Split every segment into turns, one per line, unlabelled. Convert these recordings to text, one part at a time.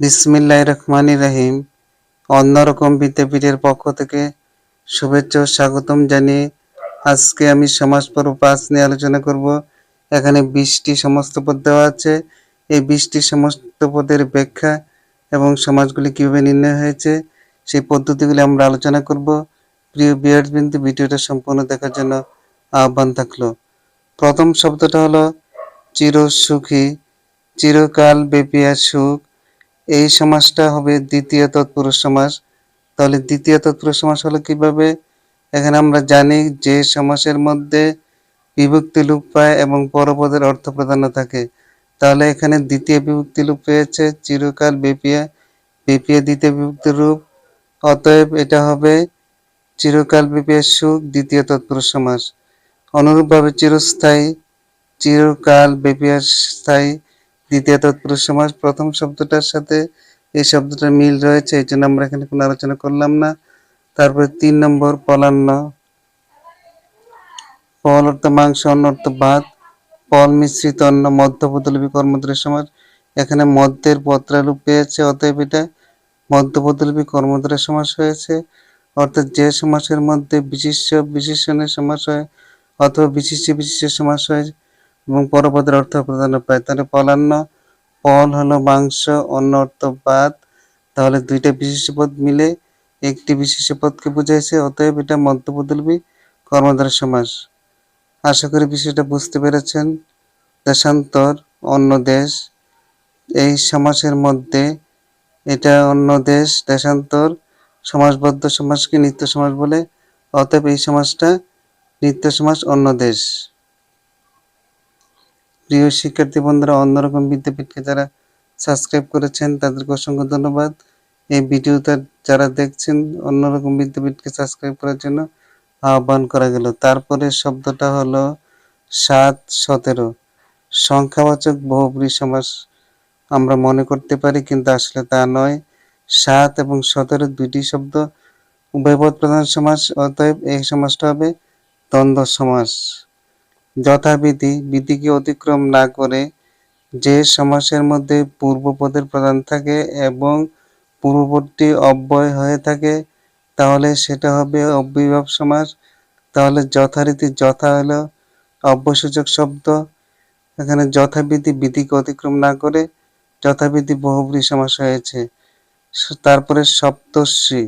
বিসমিল্লাহ রহমান রাহিম। অন্যরকম বিদ্যাপীঠের পক্ষ থেকে শুভেচ্ছা ও স্বাগতম জানিয়ে আজকে আমি সমাজ পর্ব পাঁচ নিয়ে আলোচনা করব। এখানে বিশটি সমস্ত পদ দেওয়া আছে। এই বিশটি সমস্ত পদের ব্যাখ্যা এবং সমাজগুলি কীভাবে নির্ণয় হয়েছে, সেই পদ্ধতিগুলি আমরা আলোচনা করব। প্রিয় বিয়ার্স বিন্দু ভিডিওটা সম্পূর্ণ দেখার জন্য আহ্বান থাকল। প্রথম শব্দটা হলো, চিরসুখী, চিরকাল বেপিয়া সুখ। এই সমাসটা হবে দ্বিতীয় তৎপুরুষ সমাস তাহলে দ্বিতীয় তৎপুরুষ সমাস হলো কীভাবে? এখানে আমরা জানি যে সমাসের মধ্যে বিভক্তি লোপ পায় এবং পরপদের অর্থ প্রাধান্য থাকে। তাহলে এখানে দ্বিতীয় বিভক্তি লোপ পেয়েছে, চিরকাল বেপিয়া বেপিয়া দ্বিতীয় বিভক্তি রূপ। অতএব এটা হবে চিরকাল বেপিয়া সুখ, দ্বিতীয় তৎপুরুষ সমাস অনুরূপভাবে চিরস্থায়ী, চিরকাল বেপিয়া স্থায়ী। দ্বিতীয় তৎপুরুষ সমাস প্রথম শব্দটার সাথে এই শব্দটার মিল রয়েছে, এই জন্য আমরা এখানে কোনো আলোচনা করলাম না। তারপরে তিন নম্বর, পলান্ন। পল অর্থ মাংস অন্য অর্থ ভাত। পল মিশ্রিত অন্ন মধ্যপদলবী কর্মদ্রের সমাজ। এখানে মধ্যের পত্রালু পেয়েছে, অতএব এটা মধ্যপদলবী কর্মদ্রের সমাস হয়েছে। অর্থাৎ যে সমাসের মধ্যে বিশিষ্ট বিশেষণের সমাস হয়, অথবা বিশিষ্ট বিশিষ্ট সমাস হয় এবং পরপদের অর্থ প্রাধান্য পায় তাহলে পলান্ন। পল হলো মাংস, অন্য অর্থ ভাত। তাহলে দুইটা বিশেষ পদ মিলে একটি বিশেষ পদকে বুঝাইছে, অতএব এটা মধ্যপদলবী কর্মধারের সমাস। আশা করি বিষয়টা বুঝতে পেরেছেন। দেশান্তর, অন্য দেশ। এই সমাসের মধ্যে এটা অন্য দেশ, দেশান্তর, সমাসবদ্ধ সমাজকে নিত্য সমাজ বলে। অতএব এই সমাজটা নিত্য সমাজ অন্য দেশ। প্রিয় শিক্ষার্থী বন্ধুরা, অন্যরকম বিদ্যাপীঠকে যারা সাবস্ক্রাইব করেছেন, তাদেরকে অসংখ্য ধন্যবাদ। এই ভিডিওটা যারা দেখছেন, অন্যরকম বিদ্যাপীঠকে সাবস্ক্রাইব করার জন্য আহ্বান করা গেল। তারপরে শব্দটা হলো সাত সতেরো। সংখ্যাবাচক বহুব্রী সমাস আমরা মনে করতে পারি, কিন্তু আসলে তা নয়। সাত এবং সতেরো দুইটি শব্দ। উভয়পদ প্রধান সমাস, অতএব এই সমাসটা হবে দ্বন্দ্ব সমাস। যথাবিধি বিধিকে অতিক্রম না করে যে সমাসের মধ্যে পূর্বপদের প্রধান থাকে এবং পূর্ববর্তী অব্যয় হয়ে থাকে, তাহলে সেটা হবে অব্যয়ভাব সমাস। তাহলে যথারীতি যথা হলো অব্যসূচক শব্দ। এখানে যথাবিধি বিধিকে অতিক্রম না করে যথাবিধি বহুব্রী সমাস হয়েছে। তারপরে সপ্তর্ষি।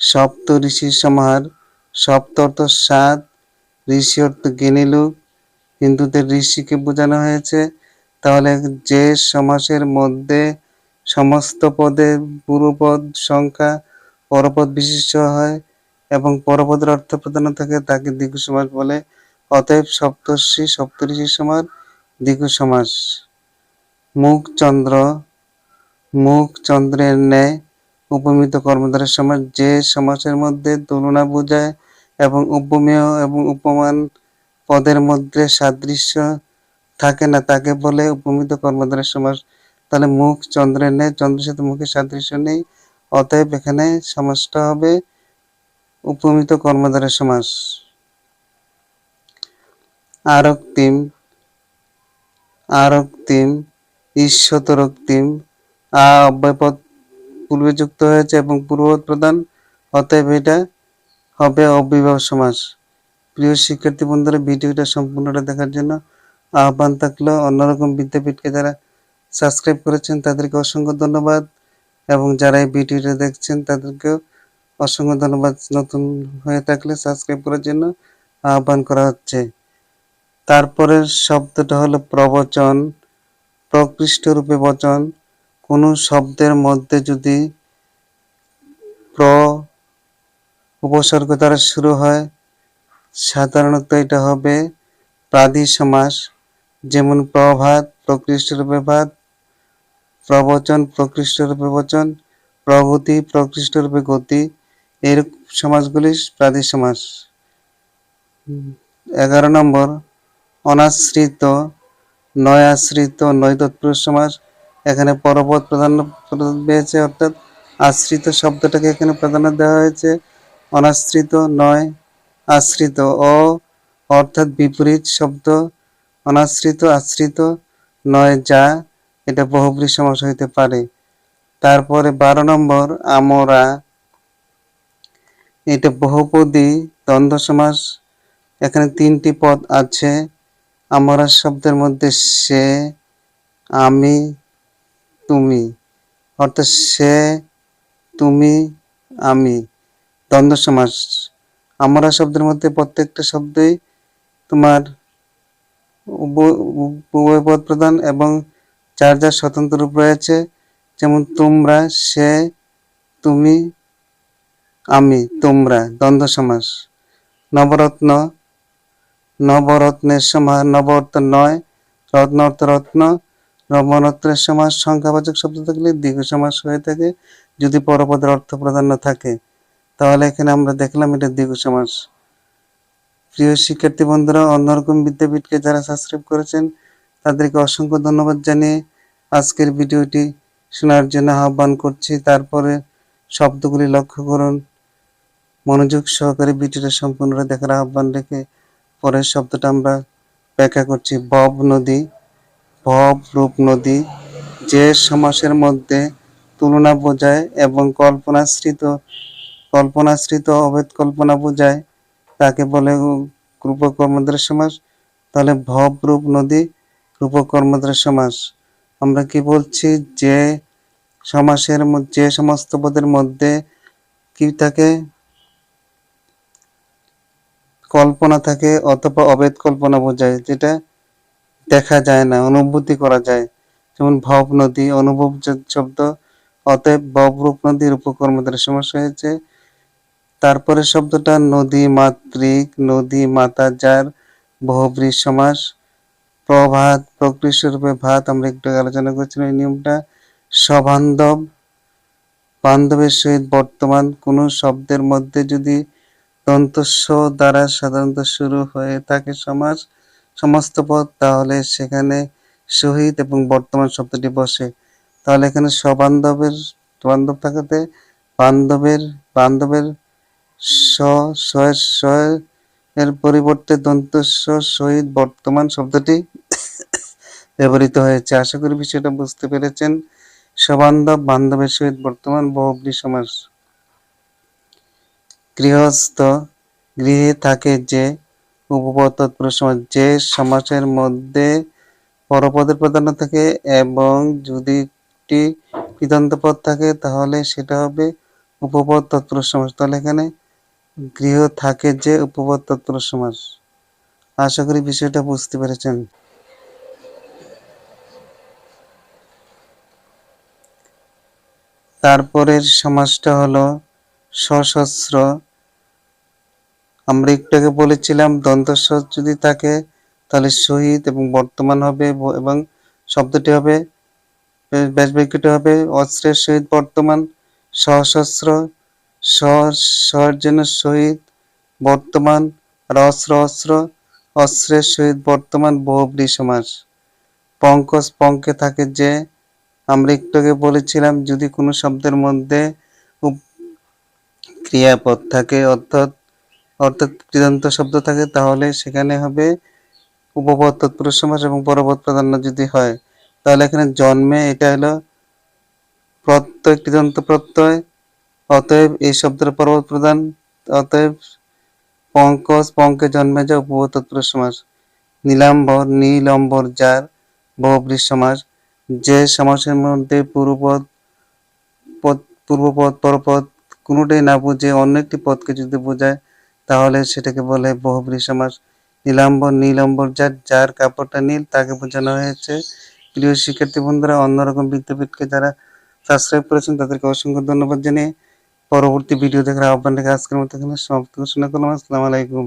সপ্ত ঋষির সমাহার সপ্ত সাত ঋষি অর্থ জ্ঞানী লোক। হিন্দুদের ঋষিকে বোঝানো হয়েছে, তাহলে যে সমাসের মধ্যে সমস্ত পদে পূর্বপদ সংখ্যা পরপদ বিশিষ্ট হয় এবং পরপদের অর্থ প্রদান থাকে, তাকে দ্বিগু সমাস বলে। অতএব সপ্তর্ষি সপ্তঋষি সমাস দ্বিগু সমাস। মুখ চন্দ্র, মুখ চন্দ্রের ন্যায় উপমিত কর্মধারের সমাজ যে সমাসের মধ্যে তুলনা বোঝায় এবং উপমেয় এবং উপমান পদের মধ্যে সাদৃশ্য থাকে না, তাকে বলে উপমিত কর্মধারের সমাস। তাহলে মুখ চন্দ্রের ন্যায় চন্দ্রের সাথে মুখের সাদৃশ্য নেই, অতএব এখানে সমাসটা হবে উপমিত কর্মধারের সমাস। আরক্তিম আরক্তিম ঈশ্বতরক্তিম আ অব্যয়পদ পূর্বে যুক্ত হয়েছে এবং পূর্বপদ প্রদান অতএব এটা হবে অবিবাহ সমাজ প্রিয় শিক্ষার্থী বন্ধুরা, ভিডিওটা সম্পূর্ণটা দেখার জন্য আহ্বান থাকল। অন্যরকম বিদ্যাপীঠকে যারা সাবস্ক্রাইব করেছেন, তাদেরকে অসংখ্য ধন্যবাদ। এবং যারা এই ভিডিওটা দেখছেন, তাদেরকেও অসংখ্য ধন্যবাদ। নতুন হয়ে থাকলে সাবস্ক্রাইব করার জন্য আহ্বান করা হচ্ছে। তারপরের শব্দটা হলো প্রবচন। প্রকৃষ্ট রূপে বচন। কোনো শব্দের মধ্যে যদি প্র উপসর্গ দ্বারা শুরু হয়। সাধারণত এটা হবে প্রাদি সমাস, যেমন প্রভাত প্রকৃষ্ট রূপে ভাত প্রবচন প্রকৃষ্ট রূপে বচন প্রগতি প্রকৃষ্ট রূপে গতি এরূপ সমাজগুলি প্রাদি সমাস। এগারো নম্বর, অনাশ্রিত নয় আশ্রিত নয় তৎপুরুষ সমাস, এখানে পরপদ প্রাধান্য পেয়েছে, অর্থাৎ আশ্রিত শব্দটাকে এখানে প্রাধান্য দেওয়া হয়েছে। অনাশ্রিত নয়, আশ্রিত অ অর্থাৎ বিপরীত শব্দ, অনাশ্রিত, আশ্রিত নয়, যা এটা বহুব্রী সমাস হইতে পারে। তারপরে বারো নম্বর, আমরা এটা বহুপদী দ্বন্দ্ব সমাস, এখানে তিনটি পদ আছে। আমরা শব্দের মধ্যে সে, আমি, তুমি, অর্থাৎ সে, তুমি, আমি। দ্বন্দ্ব সমাস। আমরা শব্দের মধ্যে প্রত্যেকটা শব্দই তোমার উভয় উভয় প্রদান এবং যার যার স্বতন্ত্র রূপ রয়েছে, যেমন তোমরা, সে, তুমি, আমি, তোমরা, দ্বন্দ্ব সমাস। নবরত্ন, নবরত্নের সমাস, নবরত্ন নয়, রত্ন অর্থ রত্ন নবরত্নের সমাস, সংখ্যাবাচক শব্দ থাকলে দীর্ঘ সমাস হয়ে থাকে, যদি পরপদের অর্থ প্রাধান্য থাকে। তাহলে এখানে আমরা দেখলাম এটা দীর্ঘ সমাস। প্রিয় শিক্ষার্থী বন্ধুরা, অন্যরকম বিদ্যাপীঠকে যারা সাবস্ক্রাইব করেছেন, তাদেরকে অসংখ্য ধন্যবাদ জানিয়ে আজকের ভিডিওটি শোনার জন্য আহ্বান করছি। তারপরে শব্দগুলি লক্ষ্য করুন। মনোযোগ সহকারে ভিডিওটা সম্পূর্ণ দেখার আহ্বান রেখে পরের শব্দটা আমরা ব্যাখ্যা করছি। বব নদী, ভব রূপ নদী যে সমাসের মধ্যে তুলনা বোঝায় এবং কল্পনাশ্রিত কল্পনাশ্রিত অভেদ কল্পনা বোঝায়। তাকে বলে রূপকর্মদের সমাস। তাহলে ভব রূপ নদী রূপকর্মদের সমাস। আমরা কি বলছি যে সমাসের যে সমস্ত পদের মধ্যে কি থাকে? কল্পনা থাকে অথবা অভেদ কল্পনা বোঝায়, যেটা দেখা যায় না, অনুভূতি করা যায়। যেমন ভব নদী অনুভব শব্দ, অতএব ভবরূপ নদীর উপকর্মদের সমস্যা হয়েছে। তারপরে শব্দটা নদী মাতৃক, নদী মাতা যার বহুব্রী সমাস, প্রভাত, প্রকৃষ্ট রূপে ভাত, আমরা একটু আলোচনা করছিলাম এই নিয়মটা। সবান্ধব, বান্ধবের সহিত বর্তমান, কোন শব্দের মধ্যে যদি দন্তস্ব দ্বারা সাধারণত শুরু হয়ে থাকে সমাস, সমস্ত পদ তাহলে সেখানে শহীদ এবং বর্তমান শব্দটি বসে। তাহলে এখানে সবান্ধবের বান্ধব থাকাতে বান্ধবের বান্ধবের এর পরিবর্তে দন্তস্ব সহিত বর্তমান শব্দটি ব্যবহৃত হয়েছে আশা করি বিষয়টা বুঝতে পেরেছেন সবান্ধব বান্ধবের সহিত বর্তমান বহুব্রী সমাস গৃহস্থ গৃহে থাকে যে উপপদ তৎপুরুষ সমাস যে সমাসের মধ্যে পরপদের প্রাধান্য থাকে এবং যদি একটি কৃদন্ত পদ থাকে তাহলে সেটা হবে উপপদ তৎপুরুষ সমাস তাহলে এখানে গৃহ থাকে যে উপপদ তৎপুরুষ সমাস। আশা করি বিষয়টা বুঝতে পেরেছেন। তারপরের সমাসটা হলো সশস্ত্র। আমরা একটু আগে বলেছিলাম দন্তস্ব যদি থাকে, তাহলে শহীদ এবং বর্তমান হবে এবং শব্দটি হবে ব্যাস বাক্যটি হবে, অস্ত্রের সহিত বর্তমান, সশস্ত্র স সর জন্য শহীদ বর্তমান রস্র অস্ত্র অস্ত্র অস্ত্রের সহিত বর্তমান বহুব্রী সমাস পঙ্কজ পঙ্কে থাকে যে, আমরা একটু বলেছিলাম, যদি কোনো শব্দের মধ্যে ক্রিয়াপদ থাকে, অর্থাৎ অর্থাৎ কৃদান্ত শব্দ থাকে, তাহলে সেখানে হবে উপপদ তৎপুরুষ সমাস এবং পরপদ প্রাধান্য যদি হয়। তাহলে এখানে জন্মে এটা হলো প্রত্যয়, কৃদন্ত প্রত্যয় অতএব এই শব্দের পর্বত প্রধান, অতএব পঙ্কজ, পঙ্কে জন্মে যা উপপদ তৎপুরুষ সমাস। নীলাম্বর, নীলম্বর যার বহুব্রী সমাস। যে সমাসের মধ্যে পূর্বপদ, পদ, পূর্বপদ, পরপদ কোনোটাই না বুঝে অন্য একটি পদকে যদি বোঝায়, তাহলে সেটাকে বলে বহুব্রী সমাস। নীলাম্বর, নীলম্বর যার যার কাপড়টা নীল, তাকে বোঝানো হয়েছে। প্রিয় শিক্ষার্থী বন্ধুরা, অন্যরকম বিদ্যাপীঠকে যারা সাবস্ক্রাইব করেছেন, তাদেরকে অসংখ্য ধন্যবাদ জানিয়ে পরবর্তী ভিডিও দেখার আহ্বান রেখে আজকের মতো এখানে সমাপ্ত ঘোষণা করলাম আসসালামু আলাইকুম।